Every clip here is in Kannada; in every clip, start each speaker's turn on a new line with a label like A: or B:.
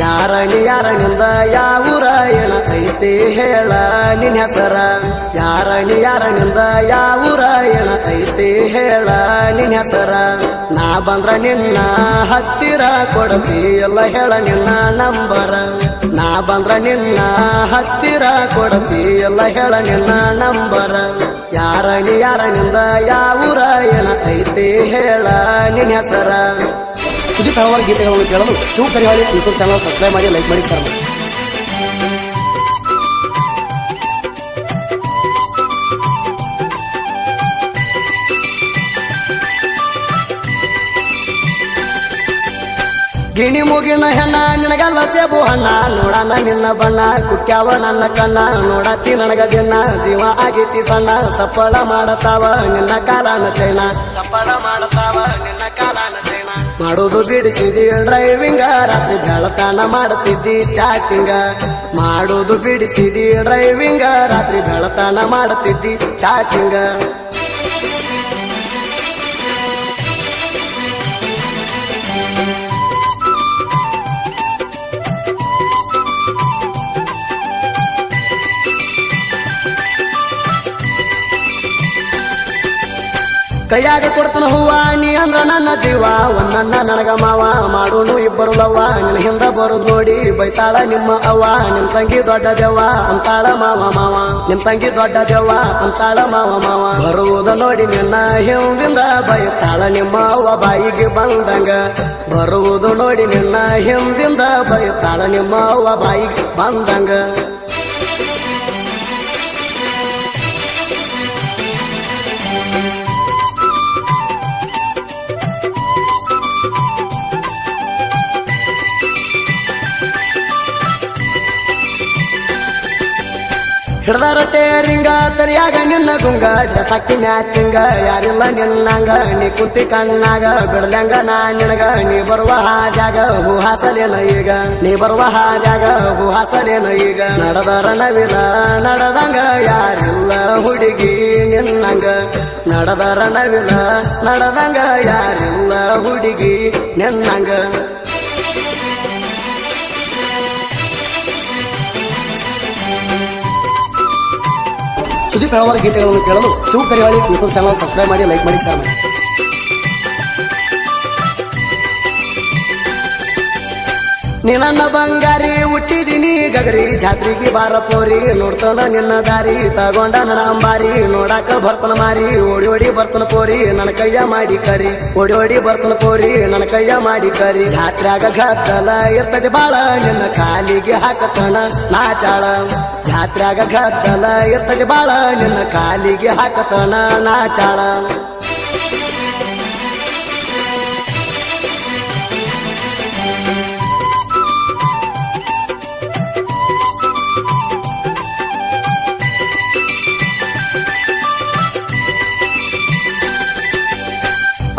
A: ಯಾರಣಿ ಯಾರನಿಂದ ಯಾವೂರ ಏನ ಐತಿ ಹೇಳ ನಿನ್ ಹೆಸರ. ಯಾರಣಿ ಯಾರನಿಂದ ಯಾವೂರ ಏನ ಐತಿ ಹೇಳ ನಿನ್ ಹೆಸರ. ನಾ ಬಂದ್ರ ನಿನ್ನ ಹತ್ತಿರ ಕೊಡತಿ ಎಲ್ಲ ಹೇಳ ನಿನ್ನ ನಂಬರ. ನಾ ಬಂದ್ರ ನಿನ್ನ ಹತ್ತಿರ ಕೊಡತಿ ಎಲ್ಲ ಹೇಳ ನಿನ್ನ ನಂಬರ. ಯಾರಣಿ ಯಾರನಿಂದ ಯಾವೂರ ಏನ ಐತಿ ಹೇಳ ನಿನ್ ಹೆಸರ. ಸುದೀಪ್ ಹಲವಾರು ಗೀತೆಗಳನ್ನು ಕೇಳಲು Shiva Karihali YouTube channel subscribe ಮಾಡಿ ಲೈಕ್ ಮಾಡಿ ಸರ್ ಗಿಣಿ ಮುಗಿನ ಹೆಣ್ಣ ನಿನಗಲ್ಲ ಸೇಬು ಹಣ್ಣ? ನೋಡಣ ನಿನ್ನ ಬಣ್ಣ ಕುಕ್ಯಾವ ನನ್ನ ಕಣ್ಣ. ನೋಡತಿ ನನಗ ದಿನ, ಜೀವ ಆಗೈತಿ ಸಣ್ಣ. ಸಪ್ಪಳ ಮಾಡತಾವ ನಿನ್ನ ಕಾಲನ ಚೈನ. ಸಪ್ಪಳ ಮಾಡತಾವ ನಿನ್ನ ಕಾಲನ ಮಾಡುದು ಬಿಡಿಸಿದಿ ಡ್ರೈವಿಂಗ ರಾತ್ರಿ ಬೆಳತನ ಮಾಡುತ್ತಿದ್ದಿ ಚಾಟಿಂಗ ಮಾಡೋದು ಬಿಡಿಸಿದಿ ಡ್ರೈವಿಂಗ ರಾತ್ರಿ ಬೆಳತನ ಮಾಡುತ್ತಿದ್ದಿ ಚಾಟಿಂಗ ಕೈಯಾಗ ಕೊಡ್ತನ ಹೂವ, ನೀ ಅಂದ್ರ ನನ್ನ ಜೀವ. ಒಂದಣ್ಣ ನನಗ ಮಾವ, ಮಾಡೋನು ಇಬ್ಬರು ಲವ್ವ. ನಿನ್ನ ಹಿಂದ ಬರುದ್ ನೋಡಿ ಬೈತಾಳ ನಿಮ್ಮ ಅವ್ವ. ನಿಮ್ ತಂಗಿ ದೊಡ್ಡ ದೇವ ಅಂತಾಳ ಮಾವ ಮಾವ. ನಿಮ್ ತಂಗಿ ದೊಡ್ಡ ದೇವ ಅಂತಾಳ ಮಾವ ಮಾವ. ಬರುವುದ ನೋಡಿ ನಿನ್ನ ಹಿಂದಿಂದ ಬೈತಾಳ ನಿಮ್ಮ ಅವ್ವ ಬಾಯಿಗೆ ಬಂದಂಗ. ಬರುವುದು ನೋಡಿ ನಿನ್ನ ಹಿಂದಿಂದ ಬೈತಾಳ ನಿಮ್ಮ ಅವ್ವ ಬಾಯಿಗೆ ಬಂದಂಗ. ಹಿಡ್ದಾರ ರಿಂಗ ತಲಿಯಾಗ ನಿನ್ನ ಗುಂಗ ಹಾಕಿ ಮ್ಯಾಚಿಂಗ, ಯಾರಿಲ್ಲ ನಿನ್ನಂಗ, ನೀ ಕುಂತಿ ಕಣ್ಣಾಗ ಬಿಡ್ಲಂಗ ನಾ ನಿನಗ, ನೀ ಬರುವ ಜಾಗ ಹೂ ಹಾಸಲೇನ ಈಗ. ನೀ ಬರುವ ಹಾಜಾಗ ಹೂ ಹಾಸಲೇನ ಈಗ. ನಡೆದರ ನವಿಲ ನಡೆದಂಗ ಯಾರಿಲ್ಲ ಹುಡುಗಿ ನಿನ್ನಂಗ. ನಡೆದರ ನವಿಲ ನಡೆದಂಗ ಯಾರಿಲ್ಲ ಹುಡುಗಿ ನಿನ್ನಂಗ. ಸುದೀಪ್ ಹೇಳುವ ಗೀತೆಗಳನ್ನು ಕೇಳಲು Shiva Karihali YouTube channel subscribe ಮಾಡಿ ಲೈಕ್ ಮಾಡಿ ಶೇರ್ ಮಾಡಿ. ನನ್ನ ಬಂಗಾರಿ ಹುಟ್ಟಿದೀನಿ ಗಗರಿ. ಜಾತ್ರಿಗೆ ಬಾರ ಪೋರಿ, ನೋಡ್ತಾನ ನಿನ್ನ ದಾರಿ. ತಗೊಂಡ ನನ್ನ ಅಂಬಾರಿ, ನೋಡಾಕ ಬರ್ತನ ಮಾರಿ. ಓಡಿ ಓಡಿ ಬರ್ತನ ಪೋರಿ, ನನ್ನ ಕೈಯ ಮಾಡಿ ಕರಿ. ಓಡಿ ಓಡಿ ಬರ್ತನ ಪೋರಿ, ನನ್ನ ಕೈಯ ಮಾಡಿ ಕರಿ. ಜಾತ್ರಾಗ ಗದ್ದಲ ಇರ್ತದೆ ಬಾಳ, ನಿನ್ನ ಕಾಲಿಗೆ ಹಾಕತನ ನಾಚಾಳ. ಜಾತ್ರಾಗ ಗದ್ದಲ ಇರ್ತದೆ ಬಾಳ, ನಿನ್ನ ಕಾಲಿಗೆ ಹಾಕತನ ನಾಚಾಳ.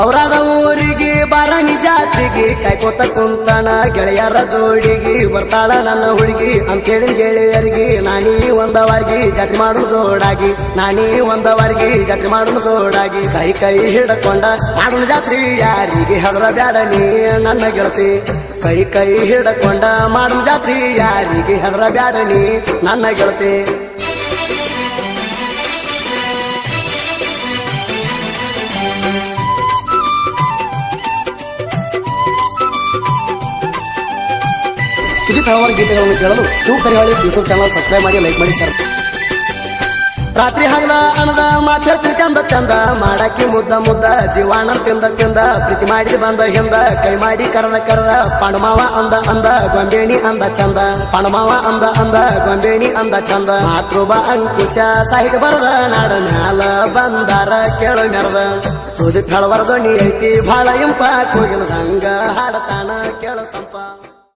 A: ಅವರಾದ ಊರಿಗೆ ಬಾರಣಿ ಜಾತ್ರೆಗೆ ಕಾಯ್ಕೋತ ಕುಂತಣ, ಗೆಳೆಯರ ಜೋಡಿಗೆ ಬರ್ತಾಳ ನನ್ನ ಹುಡುಗಿ. ಅಂತೇಳಿ ಗೆಳೆಯರಿಗೆ, ನಾನೀ ಒಂದವರ್ಗಿ ಜಾತ್ರೆ ಮಾಡು ಜೋಡಾಗಿ. ನಾನೀ ಒಂದವರ್ಗಿ ಜಾತ್ರೆ ಮಾಡು ಜೋಡಾಗಿ. ಕೈ ಕೈ ಹಿಡ್ಕೊಂಡ ಮಾಡು ಜಾತ್ರೆ ಯಾರಿಗೆ ಹೆದರ ಬ್ಯಾಡ ನೀ ನನ್ನ ಗೆಳತಿ. ಕೈ ಕೈ ಹಿಡ್ಕೊಂಡ ಮಾಡು ಜಾತ್ರೆ ಯಾರಿಗೆ ಹೆದರ ಬ್ಯಾಡ ನೀ ನನ್ನ ಗೆಳತಿ. ಸುದೀಪ್ ಹಲವಾರು ಗೀತೆಗಳನ್ನು ಕೇಳಲು Shiva Karihali YouTube channel subscribe ಮಾಡಿ ಲೈಕ್ ಮಾಡಿ. ಸರ್ ರಾತ್ರಿ ಹಗಲ ಅಣದ ಮಾತಾಡ್ತೀನಿ ಚಂದ ಚಂದ ಮಾಡಾಕಿ ಮುದ್ದ ಮುದ್ದ ಜೀವಾಣ ತಿಂದ ತಿಂದ, ಪ್ರೀತಿ ಮಾಡಿದ ಬಂದ ಹಿಂದ, ಕೈ ಮಾಡಿ ಕರದ ಕರದ ಪಣಮಾವ ಅಂದ ಅಂದ, ಗೊಂಬೇಣಿ ಅಂದ ಚಂದ ಪಣಮಾವ ಅಂದ ಅಂದ, ಗೊಂಬೇಣಿ ಅಂದ ಚಂದ. ಮಾತೃಬ ಅಂಕುಶ ಸಾಹಿತ್ಯ ಬರದ, ನಾಡ ಮ್ಯಾಲ ಬಂದಾರ ಕೇಳು ನೆರದ. ಸುದೀಪ್ ಹೇಳವರ ನೀ ಐತಿ ಬಹಳ ಇಂಪ ಕೋಗಿಲದಂಗ ಹಾಡತಾನ ಕೇಳ ಸಂಪ.